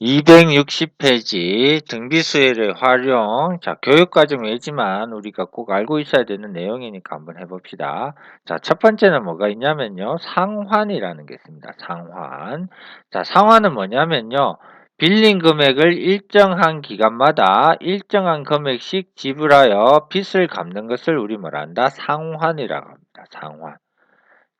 260페이지 등비수혜를 활용. 자, 교육과정이지만 우리가 꼭 알고 있어야 되는 내용이니까 한번 해봅시다. 자, 첫 번째는 뭐가 있냐면요. 상환이라는 게 있습니다. 상환. 자, 상환은 뭐냐면요. 빌린 금액을 일정한 기간마다 일정한 금액씩 지불하여 빚을 갚는 것을 우리 뭐라 한다? 상환이라고 합니다. 상환.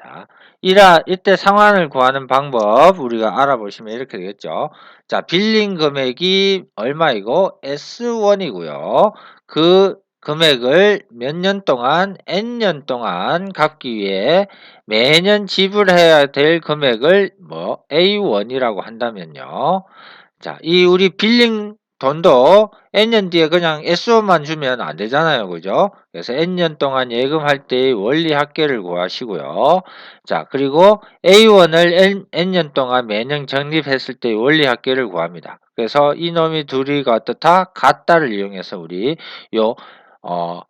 자, 이라, 이때 상환을 구하는 방법 우리가 알아보시면 이렇게 되겠죠. 자, 빌린 금액이 얼마이고 S1이고요. 그 금액을 몇 년 동안 N년 동안 갚기 위해 매년 지불해야 될 금액을 뭐 A1이라고 한다면요. 자, 이 우리 빌린 돈도 N년 뒤에 그냥 S1만 주면 안 되잖아요. 그죠? 그래서 N년 동안 예금할 때의 원리 합계를 구하시고요. 자, 그리고 A1을 N, N년 동안 매년 적립했을 때의 원리 합계를 구합니다. 그래서 이놈이 둘이가 어떻다? 같다를 이용해서 우리 요, 어,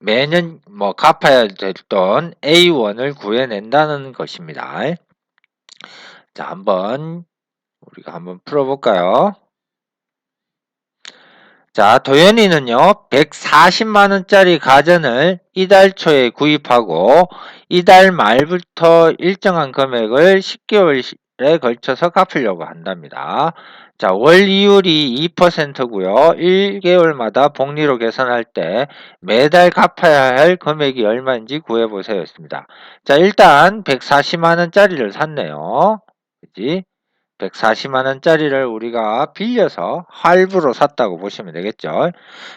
매년 뭐 갚아야 될 돈 A1을 구해낸다는 것입니다. 자, 한번 우리가 한번 풀어볼까요? 자, 도현이는요, 140만원짜리 가전을 이달 초에 구입하고 이달 말부터 일정한 금액을 10개월에 걸쳐서 갚으려고 한답니다. 자, 월 이율이 2%고요. 1개월마다 복리로 계산할 때 매달 갚아야 할 금액이 얼마인지 구해보세요. 했습니다. 자, 일단 140만원짜리를 샀네요. 그지? 140만원짜리를 우리가 빌려서 할부로 샀다고 보시면 되겠죠.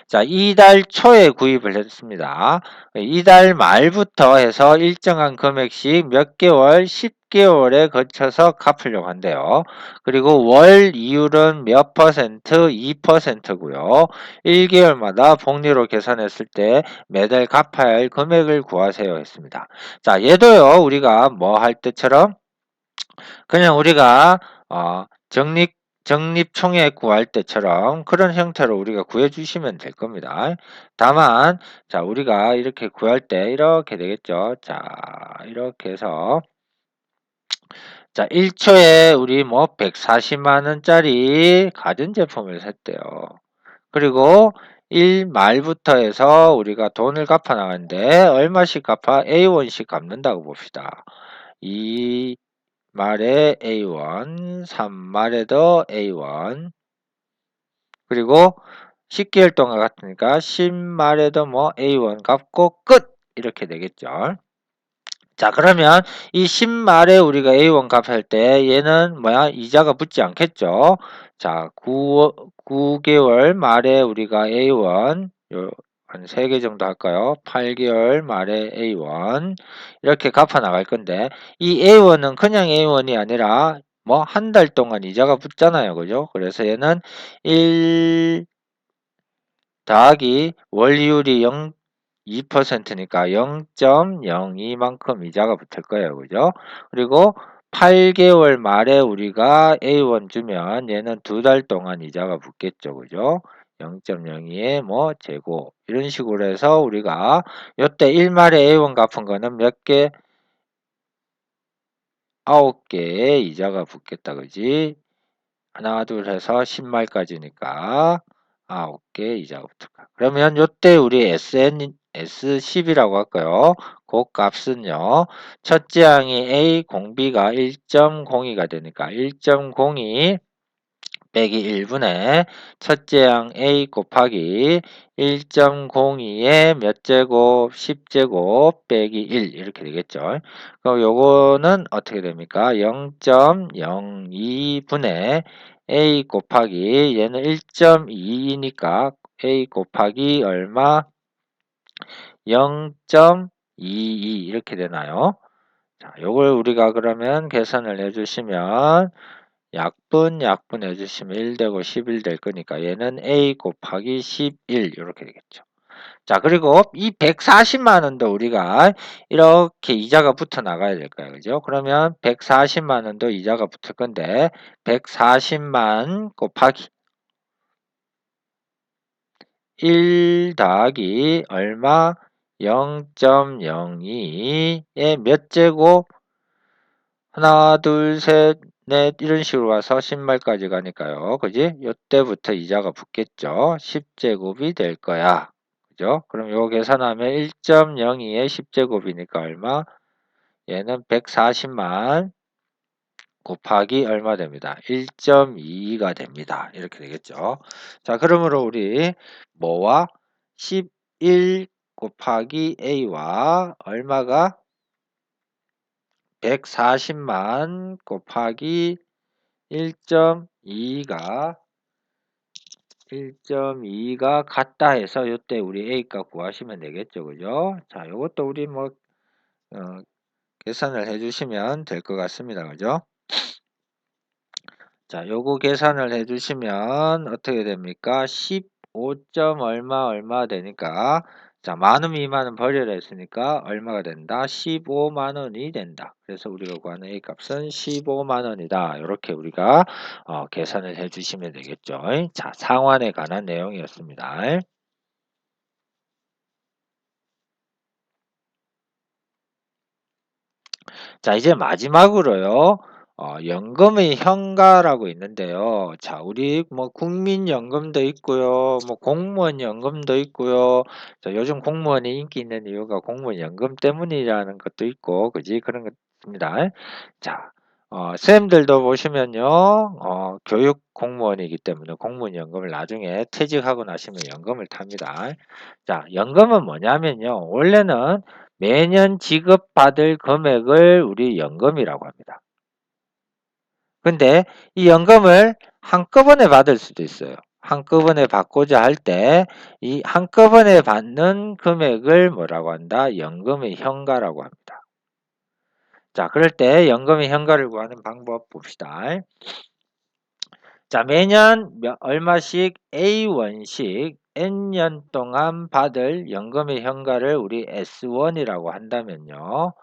자, 이달 초에 구입을 했습니다. 이달 말부터 해서 일정한 금액씩 몇 개월, 10개월에 거쳐서 갚으려고 한대요. 그리고 월 이율은 몇 퍼센트? 2%고요. 1개월마다 복리로 계산했을 때 매달 갚아야 할 금액을 구하세요 했습니다. 자, 얘도요. 우리가 뭐 할 때처럼 그냥 우리가 어, 적립 적립총액 구할 때처럼 그런 형태로 우리가 구해주시면 될 겁니다. 다만 자 우리가 이렇게 구할 때 이렇게 되겠죠. 자 이렇게 해서 자 1초에 우리 뭐 140만원짜리 가전제품을 샀대요. 그리고 1말부터 해서 우리가 돈을 갚아 나가는데 얼마씩 갚아? A1씩 갚는다고 봅시다. 이 말에 A1, 3말에도 A1 그리고 10개월 동안 같으니까 10말에도 뭐 A1 갚고 끝! 이렇게 되겠죠. 자 그러면 이 10말에 우리가 A1 값할 때 얘는 뭐야 이자가 붙지 않겠죠. 자 9, 9개월 말에 우리가 A1 요, 한 3개 정도 할까요? 8개월 말에 A1 이렇게 갚아 나갈 건데 이 A1은 그냥 A1이 아니라 뭐 한 달 동안 이자가 붙잖아요. 그죠? 그래서 얘는 1 더하기 원리율이 0 2%니까 0.02만큼 이자가 붙을 거예요. 그죠? 그리고 8개월 말에 우리가 A1 주면 얘는 두 달 동안 이자가 붙겠죠. 그죠? 0.02의 뭐 제곱 이런 식으로 해서 우리가 요때 1말에 A1 갚은 거는 몇 개? 9개의 이자가 붙겠다. 그지? 하나 둘 해서 10말까지니까 9개 이자가 붙을까. 그러면 요때 우리 SN, S10이라고 할까요? 그 값은요. 첫째 항이 A 공비가 1.02가 되니까 1.02 빼기 1분의 첫째 항 A 곱하기 1.02의 몇 제곱 10제곱 빼기 1 이렇게 되겠죠. 그럼 요거는 어떻게 됩니까? 0.02분의 A 곱하기 얘는 1.22니까 A 곱하기 얼마? 0.22 이렇게 되나요? 자, 요걸 우리가 그러면 계산을 해주시면 약분 약분 해주시면 1 되고 11 될 거니까 얘는 A 곱하기 11 이렇게 되겠죠. 자 그리고 이 140만 원도 우리가 이렇게 이자가 붙어 나가야 될 거예요. 그죠? 그러면 140만 원도 이자가 붙을 건데 140만 곱하기 1 더하기 얼마? 0.02의 몇 제곱? 하나, 둘, 셋, 네, 이런 식으로 가서 10말까지 가니까요. 그지? 요때부터 이자가 붙겠죠. 10제곱이 될 거야. 그죠? 그럼 요 계산하면 1.02의 10제곱이니까 얼마? 얘는 140만 곱하기 얼마 됩니다. 1.22가 됩니다. 이렇게 되겠죠. 자, 그러므로 우리 뭐와 11 곱하기 A와 얼마가 140만 곱하기 1.2가 1.2가 같다 해서 요때 우리 A값 구하시면 되겠죠. 그죠? 자, 요것도 우리 뭐 어, 계산을 해 주시면 될 것 같습니다. 그죠? 자, 요거 계산을 해 주시면 어떻게 됩니까? 15. 얼마 얼마 되니까 자, 만원 미만은 버려라 했으니까 얼마가 된다? 15만 원이 된다. 그래서 우리가 구하는 A 값은 15만 원이다. 이렇게 우리가 어, 계산을 해 주시면 되겠죠. 자, 상환에 관한 내용이었습니다. 자, 이제 마지막으로요. 어, 연금의 현가라고 있는데요. 자, 우리 뭐 국민연금도 있고요. 뭐 공무원 연금도 있고요. 자, 요즘 공무원이 인기 있는 이유가 공무원 연금 때문이라는 것도 있고, 그지? 그런 것 있습니다. 자, 어, 쌤들도 보시면요. 어, 교육 공무원이기 때문에 공무원 연금을 나중에 퇴직하고 나시면 연금을 탑니다. 자, 연금은 뭐냐면요. 원래는 매년 지급받을 금액을 우리 연금이라고 합니다. 근데 이 연금을 한꺼번에 받을 수도 있어요. 한꺼번에 받고자 할 때 이 한꺼번에 받는 금액을 뭐라고 한다? 연금의 현가라고 합니다. 자, 그럴 때 연금의 현가를 구하는 방법 봅시다. 자, 매년 몇, 얼마씩 A1씩 N년 동안 받을 연금의 현가를 우리 S1이라고 한다면요.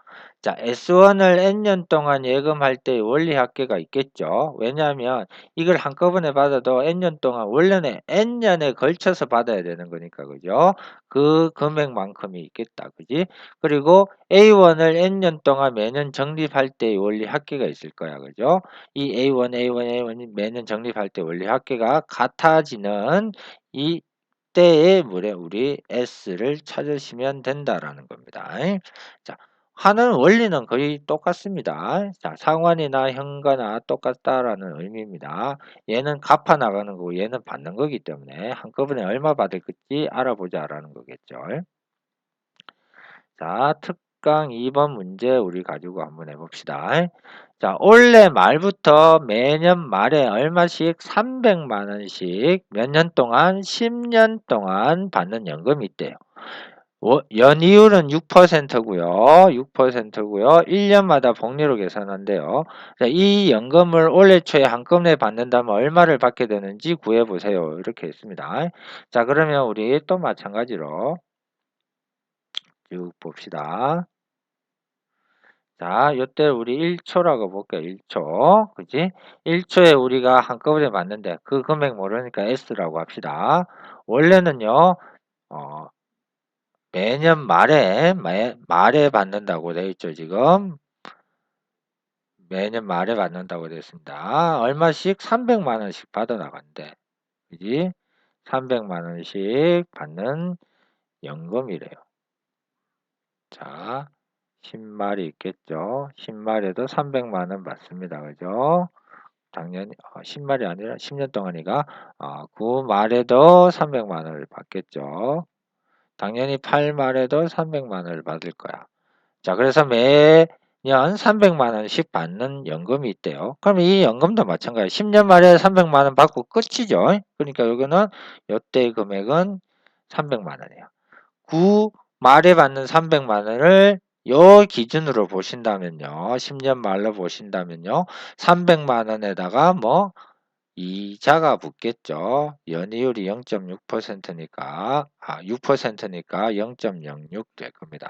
자, S1을 N년 동안 예금할 때 원리 합계가 있겠죠. 왜냐하면 이걸 한꺼번에 받아도 N년 동안 원래는 N년에 걸쳐서 받아야 되는 거니까 그죠? 그 금액만큼이 있겠다. 그지? 그리고 A1을 N년 동안 매년 적립할 때 원리 합계가 있을 거야. 그죠? 이 A1, A1, A1이 매년 적립할 때 원리 합계가 같아지는 이 때에 물에 우리 S를 찾으시면 된다라는 겁니다. 자, 하는 원리는 거의 똑같습니다. 자, 상환이나 현가나 똑같다라는 의미입니다. 얘는 갚아 나가는 거고 얘는 받는 거기 때문에 한꺼번에 얼마 받을 건지 알아보자라는 거겠죠. 자, 특강 2번 문제 우리 가지고 한번 해봅시다. 자, 올해 말부터 매년 말에 얼마씩 300만 원씩 몇 년 동안 10년 동안 받는 연금이 있대요. 연이율은 6%고요. 6%고요. 1년마다 복리로 계산한대요. 자, 이 연금을 올해 초에 한꺼번에 받는다면 얼마를 받게 되는지 구해보세요. 이렇게 했습니다. 자, 그러면 우리 또 마찬가지로 쭉 봅시다. 자, 요때 우리 1초라고 볼게요. 1초. 그지? 1초에 우리가 한꺼번에 받는데 그 금액 모르니까 S라고 합시다. 원래는요, 어, 매년 말에, 매, 말에 받는다고 되어 있죠, 지금. 매년 말에 받는다고 되어 있습니다. 얼마씩? 300만 원씩 받아 나간대. 그지? 300만 원씩 받는 연금이래요. 자, 10마리 있겠죠. 10마리에도 300만 원 받습니다. 그죠? 10마리 어, 아니라 10년 동안이가 어, 9말에도 300만 원을 받겠죠. 당연히 8말에도 300만원을 받을 거야. 자, 그래서 매년 300만원씩 받는 연금이 있대요. 그럼 이 연금도 마찬가지. 10년 말에 300만원 받고 끝이죠. 그러니까 여기는 요때 금액은 300만원이에요. 9 말에 받는 300만 원을 요 기준으로 보신다면요. 10년 말로 보신다면요. 300만 원에다가 뭐 이자가 붙겠죠. 연이율이 0.6%니까 아 6%니까 0.06 될 겁니다.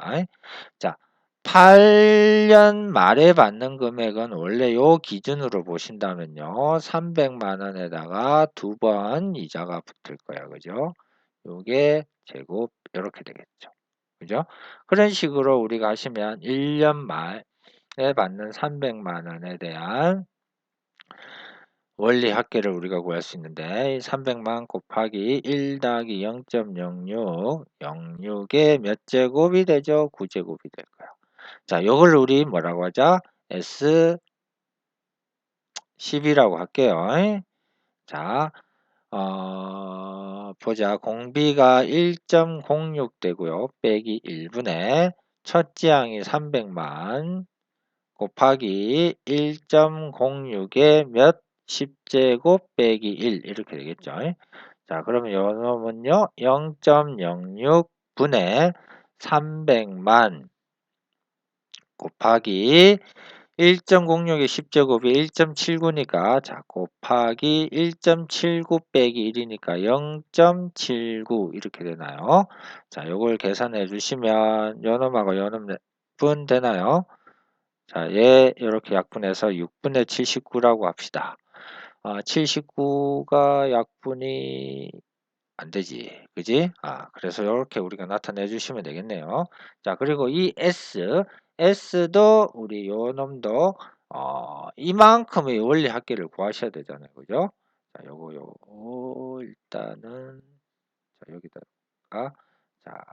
자, 8년 말에 받는 금액은 원래 요 기준으로 보신다면요. 300만 원에다가 두 번 이자가 붙을 거야. 그죠? 요게 제곱 이렇게 되겠죠. 그죠? 그런 식으로 우리가 하시면 1년 말에 받는 300만 원에 대한 원리 합계를 우리가 구할 수 있는데 300만 곱하기 1 더하기 0.06 06의 몇 제곱이 되죠? 9제곱이 될 거야. 자, 이걸 우리 뭐라고 하자? S 10이라고 할게요. 자, 어, 보자. 공비가 1.06 되고요. 빼기 1분의 첫 지항이 300만 곱하기 1.06의 몇 10제곱 빼기 1 이렇게 되겠죠. 자, 그러면 요 놈은요. 0.06분의 300만 곱하기 1.06의 10제곱이 1.79니까 자 곱하기 1.79 빼기 1이니까 0.79 이렇게 되나요? 자 요걸 계산해 주시면 요놈하고 요놈 분 되나요? 자, 얘 이렇게 약분해서 6분의 79라고 합시다. 아, 79가 약분이 안 되지. 그지? 아, 그래서 이렇게 우리가 나타내 주시면 되겠네요. 자, 그리고 이 S, S도 우리 요 놈도 어, 이만큼의 원리 합계를 구하셔야 되잖아요. 그죠? 자, 요거 요거 일단은 자, 여기다가 자,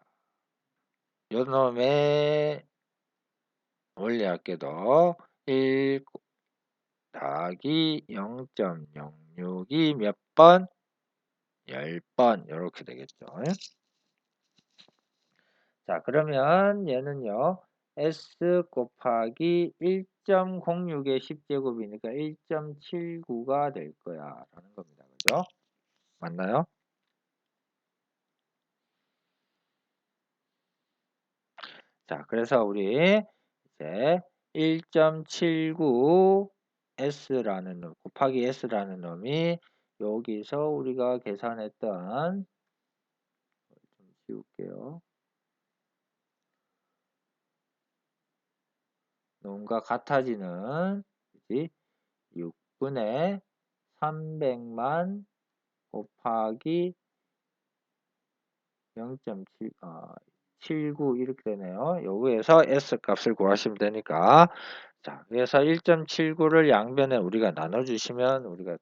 요 놈의 원리 합계도 1 더하기 0.06이 몇 번? 10번 이렇게 되겠죠. 자 그러면 얘는요. S 곱하기 1.06의 10제곱이니까 1.79가 될 거야 라는 겁니다. 그죠? 맞나요? 자 그래서 우리 이제 1.79 S라는 놈 곱하기 S라는 놈이 여기서 우리가 계산했던 좀 지울게요. 놈과 같아지는 그지? 6분의 300만 곱하기 0.7 어, 79 이렇게 되네요. 여기에서 S 값을 구하시면 되니까 자 그래서 1.79를 양변에 우리가 나눠주시면 우리가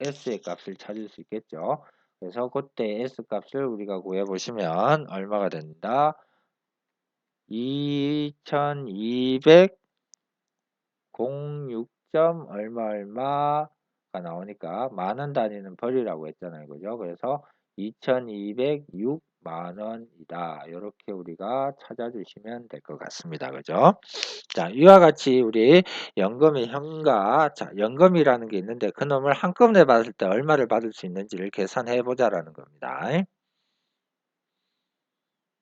S의 값을 찾을 수 있겠죠. 그래서 그때 S 값을 우리가 구해보시면 얼마가 된다? 2200 06점 얼마 얼마가 나오니까 만원 단위는 버리라고 했잖아요. 그죠? 그래서 2206 만 원이다. 이렇게 우리가 찾아주시면 될 것 같습니다. 그죠? 자, 이와 같이 우리 연금의 현가, 자, 연금이라는 게 있는데 그놈을 한꺼번에 받을 때 얼마를 받을 수 있는지를 계산해 보자라는 겁니다.